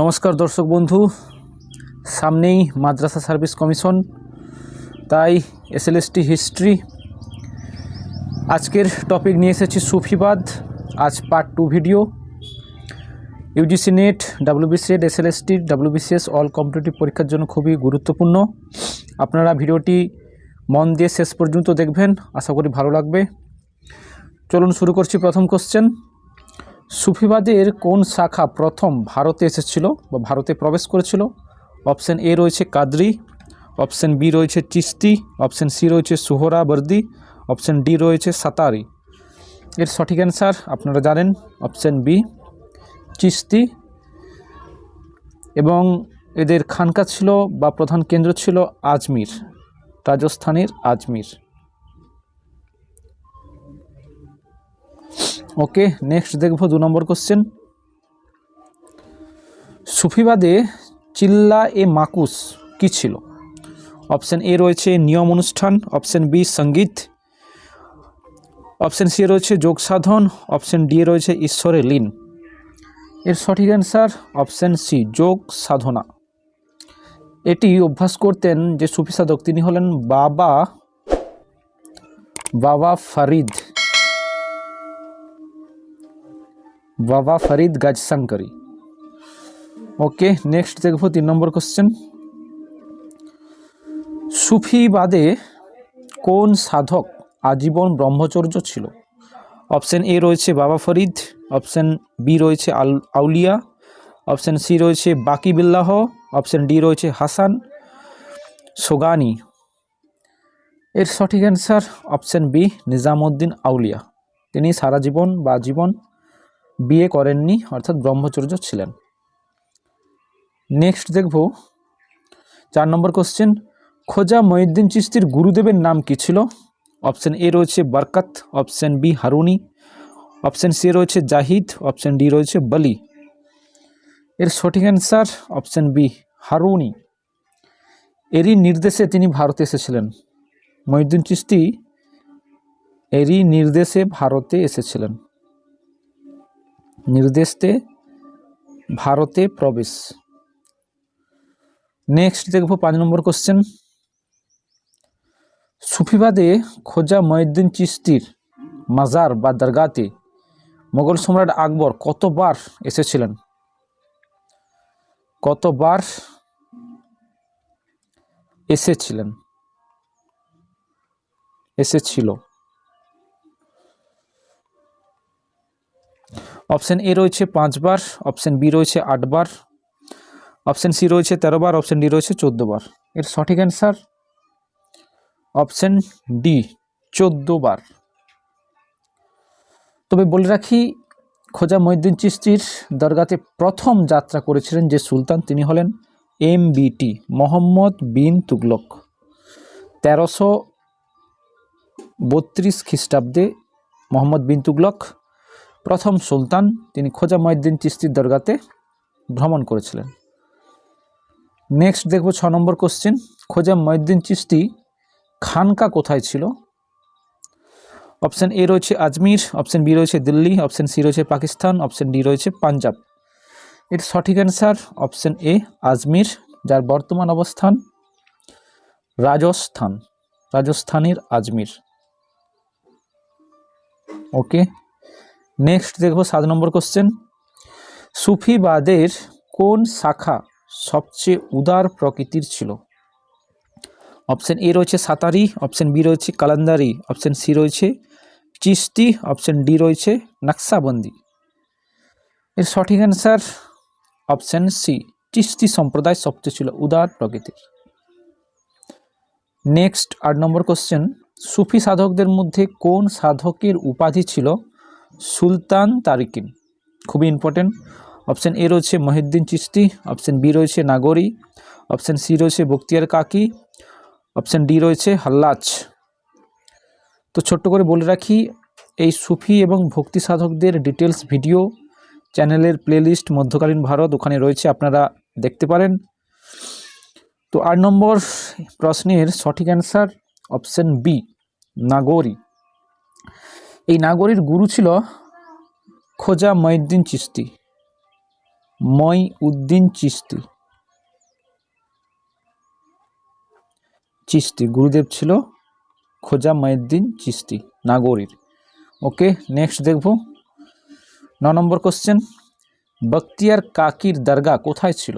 নমস্কার দর্শক বন্ধু, সামনেই মাদ্রাসা সার্ভিস কমিশন, তাই এসএলএসটি হিস্ট্রি আজকের টপিক নিয়ে এসেছি সুফিবাদ, আজ part two video UGC NET WBC NET SLST WBCS all competitive পরীক্ষার জন্য খুবই গুরুত্বপূর্ণ। আপনারা ভিডিওটি মন দিয়ে শেষ পর্যন্ত দেখবেন, আশা করি ভালো লাগবে। চলুন শুরু করছি প্রথম কোশ্চেন সুফিবাদের কোন শাখা প্রথম ভারতে এসেছিল বা ভারতে প্রবেশ করেছিল? অপশন এ রয়েছে কাদরি, অপশন বি রয়েছে চিস্তি, অপশান সি রয়েছে সুহরাবর্দি অপশন ডি রয়েছে সাতারি। এর সঠিক অ্যান্সার আপনারা জানেন, অপশন বি চিস্তি। এবং এদের খানকা ছিল বা প্রধান কেন্দ্র ছিল আজমির, রাজস্থানের আজমির। ওকে নেক্সট দেখব দু নম্বর কোশ্চেন সুফিবাদে চিল্লা এ মাকুস কি ছিল? অপশন এ রয়েছে নিয়ম অনুষ্ঠান অপশন বি সংগীত অপশন সি রয়েছে যোগ সাধন অপশন ডি রয়েছে ঈশ্বরের লীন। এর সঠিক অ্যান্সার অপশন সি যোগ সাধনা। এটি অভ্যাস করতেন যে সুফি সাধক, তিনি হলেন বাবা বাবা ফরিদ। বাবা ফরিদ গাজসাঙ্করি ওকে নেক্সট দেখব তিন নম্বর কোশ্চেন সুফিবাদে কোন সাধক আজীবন ব্রহ্মচর্য ছিল? অপশন এ রয়েছে বাবা ফরিদ অপশন বি রয়েছে আউলিয়া অপশন সি রয়েছে বাকি বিল্লাহ অপশন ডি রয়েছে হাসান, সোগানি। এর সঠিক answer option B Nizamuddin Auliya. তিনি সারা জীবন বা জীবন বিয়ে করেননি, অর্থাৎ ব্রহ্মচর্য ছিলেন। নেক্সট দেখব, চার নম্বর কোশ্চেন খোজা মহিউদ্দিন চিস্তির গুরুদেবের নাম কি ছিল? অপশন এ রয়েছে Barkat option B Haruni option C রয়েছে জাহিদ অপশন ডি রয়েছে বলি। এর সঠিক অ্যান্সার অপশন বি হারুনি। এরই নির্দেশে তিনি ভারতে এসেছিলেন। মহিউদ্দিন চিস্তি এরই নির্দেশে ভারতে এসেছিলেন। নির্দেশতে ভারতে প্রবেশ। নেক্সট দেখব পাঁচ নম্বর কোশ্চেন সুফিবাদে খোজা মহিউদ্দিন চিস্তির মাজার বা দরগাতে মোগল সম্রাট আকবর কতবার এসেছিলেন? কতবার এসেছিলেন? এসেছিল। অপশন এ রয়েছে পাঁচবার অপশন বি রয়েছে আটবার অপশন সি রয়েছে তেরোবার অপশন ডি রয়েছে চোদ্দোবার এর সঠিক অ্যান্সার অপশন ডি চোদ্দোবার তবে বলে রাখি, খোজা মহিউদ্দিন চিস্তির দরগাতে প্রথম যাত্রা করেছিলেন যে সুলতান, তিনি হলেন এম বিটি মোহাম্মদ বিন তুগলক। তেরোশো বত্রিশ খ্রিস্টাব্দে মোহাম্মদ বিন তুগলক প্রথম সুলতান তিনি খোজা মহিউদ্দিন চিস্তির দরগাতে ভ্রমণ করেছিলেন। নেক্সট দেখব ছ নম্বর কোশ্চেন খোজা মহিউদ্দিন চিস্তি খানকা কোথায় ছিল? অপশান এ রয়েছে আজমির অপশন বি রয়েছে দিল্লি অপশান সি রয়েছে পাকিস্তান অপশন ডি রয়েছে পাঞ্জাব। এর সঠিক অ্যান্সার অপশন এ আজমির, যার বর্তমান অবস্থান রাজস্থান, রাজস্থানের আজমির। ওকে নেক্সট দেখব সাত নম্বর কোশ্চেন সুফিবাদের কোন শাখা সবচেয়ে উদার প্রকৃতির ছিল? অপশন এ রয়েছে সাতারি অপশন বি রয়েছে কালান্দারি অপশন সি রয়েছে চিস্তি অপশন ডি রয়েছে নকশাবন্দি। এর সঠিক অ্যান্সার অপশন সি চিস্তি সম্প্রদায় সবচেয়ে ছিল উদার প্রকৃতির। নেক্সট আট নম্বর কোশ্চেন সুফি সাধকদের মধ্যে কোন সাধকের উপাধি ছিল? সুলতান তারিকিন। খুবই ইম্পর্টেন্ট অপশান এ রয়েছে মহিউদ্দিন চিস্তি অপশন বি রয়েছে নাগরি। অপশন সি রয়েছে বক্তিয়ার কাকি। অপশন ডি রয়েছে হাল্লাচ। তো ছোট্ট করে বলে রাখি, এই সুফি এবং ভক্তি সাধকদের ডিটেলস ভিডিও চ্যানেলের প্লেলিস্ট মধ্যকালীন ভারত, ওখানে রয়েছে, আপনারা দেখতে পারেন। তো আট নম্বর প্রশ্নের সঠিক অ্যান্সার অপশন বি নাগরি। এই নাগরীর গুরু ছিল খোজা মহিউদ্দিন চিস্তি মই উদ্দিন চিস্তি চিস্তি গুরুদেব ছিল খোজা মঈউদ্দিন চিস্তি নাগরির। ওকে নেক্সট দেখব। ন নম্বর কোশ্চেন বখতিয়ার কাকির দরগা কোথায় ছিল?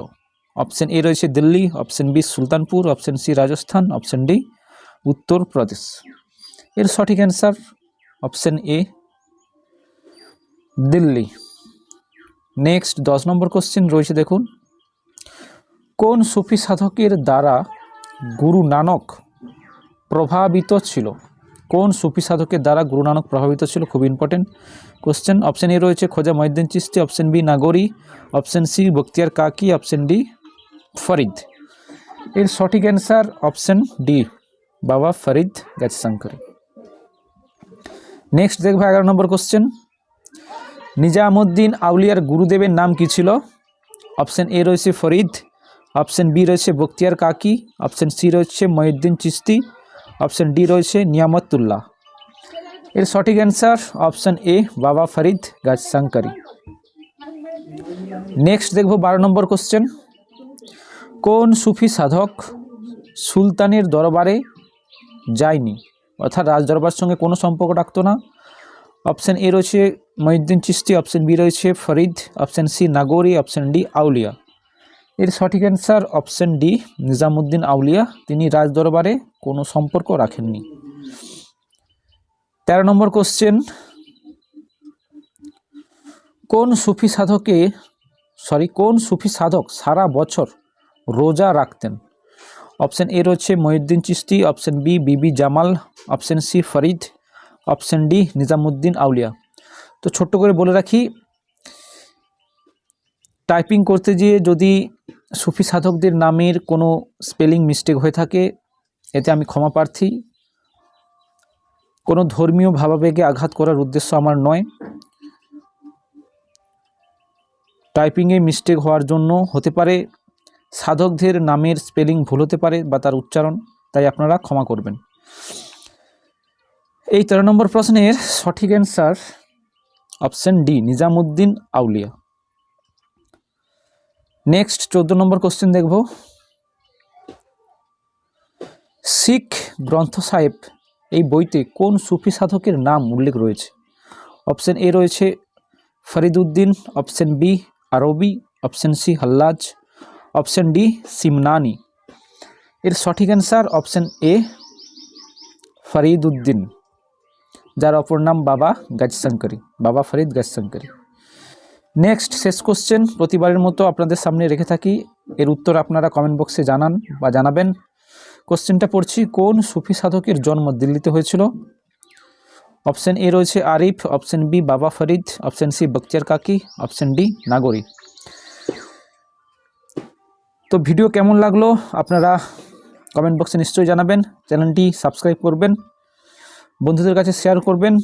অপশন এ রয়েছে Delhi option B Sultanpur option C Rajasthan option D Uttar Pradesh. এর সঠিক answer option A, Delhi. Next, দশ নম্বর কোশ্চেন রয়েছে দেখুন। কোন সুফি সাধকের দ্বারা গুরু নানক প্রভাবিত ছিল? কোন সুফি সাধকের দ্বারা গুরু নানক প্রভাবিত ছিল? খুব ইম্পর্টেন্ট কোশ্চেন অপশন এ রয়েছে Khwaja Mohiuddin Chishti option B Nagari, option C Bakhtiyar Kaki, option D Farid. এর সঠিক অ্যান্সার অপশন ডি, বাবা ফরিদ গাছশঙ্করী নেক্সট দেখব এগারো নম্বর কোশ্চেন নিজামুদ্দিন আউলিয়ার গুরুদেবের নাম কি ছিল? অপশন এ রয়েছে ফরিদ অপশন বি রয়েছে বখতিয়ার কাকি অপশন সি রয়েছে মহিউদ্দিন চিস্তি অপশন ডি রয়েছে নিয়ামতুল্লাহ। এর সঠিক অ্যান্সার অপশন এ বাবা ফরিদ গাছশঙ্করী নেক্সট দেখব বারো নম্বর কোশ্চেন কোন সুফি সাধক সুলতানের দরবারে যায়নি? অর্থাৎ রাজ দরবার সঙ্গে কোনো সম্পর্ক রাখতো না। অপশান এ রয়েছে মহিউদ্দিন চিস্তি অপশন বি রয়েছে Farid, option C Nagari, option D Auliya. এর সঠিক answer option D Nizamuddin Auliya. তিনি রাজদরবারে কোনো সম্পর্ক রাখেননি। তেরো নম্বর কোশ্চেন কোন সুফি সাধকে সরি কোন সুফি সাধক সারা বছর রোজা রাখতেন? অপশন এ রয়েছে Mohiuddin Chishti option B Bibi Jamal option C Farid option D Nizamuddin Auliya. তো ছোট্ট করে বলে রাখি টাইপিং করতে গিয়ে যদি সুফি সাধকদের নামের কোনো স্পেলিং মিস্টেক হয়ে থাকে, এতে আমি ক্ষমা প্রার্থী। কোনো ধর্মীয় ভাবাবেগে আঘাত করার উদ্দেশ্য আমার নয়। টাইপিংয়ে মিস্টেক হওয়ার জন্য হতে পারে সাধকদের নামের স্পেলিং ভুল হতে পারে বা তার উচ্চারণ, তাই আপনারা ক্ষমা করবেন। এই তেরো নম্বর প্রশ্নের সঠিক answer option D Nizamuddin Auliya. Next চোদ্দ নম্বর কোশ্চেন দেখব। শিখ গ্রন্থ সাহেব এই বইতে কোন সুফি সাধকের নাম উল্লেখ রয়েছে? অপশন এ রয়েছে Fariduddin option B Arabi option C Hallaj option D, Simnani. এর সঠিক অ্যান্সার অপশন এ ফরিদুদ্দিন যার অপর নাম বাবা গাজশঙ্করী, বাবা ফরিদ গাজশঙ্করী। নেক্সট শেষ কোশ্চেন প্রতিবারের মতো আপনাদের সামনে রেখে থাকি। এর উত্তর আপনারা কমেন্ট বক্সে জানান বা জানাবেন। কোশ্চেনটা পড়ছি, কোন সুফি সাধকের জন্ম দিল্লিতে হয়েছিল? অপশন এ রয়েছে আরিফ অপশন বি বাবা ফরিদ অপশন সি বকতিয়ার কাকি অপশন ডি নাগরী তো ভিডিও কেমন লাগল আপনারা কমেন্ট বক্সে নিশ্চয়ই জানাবেন, চ্যানেলটি সাবস্ক্রাইব করবেন, বন্ধুদের কাছে শেয়ার করবেন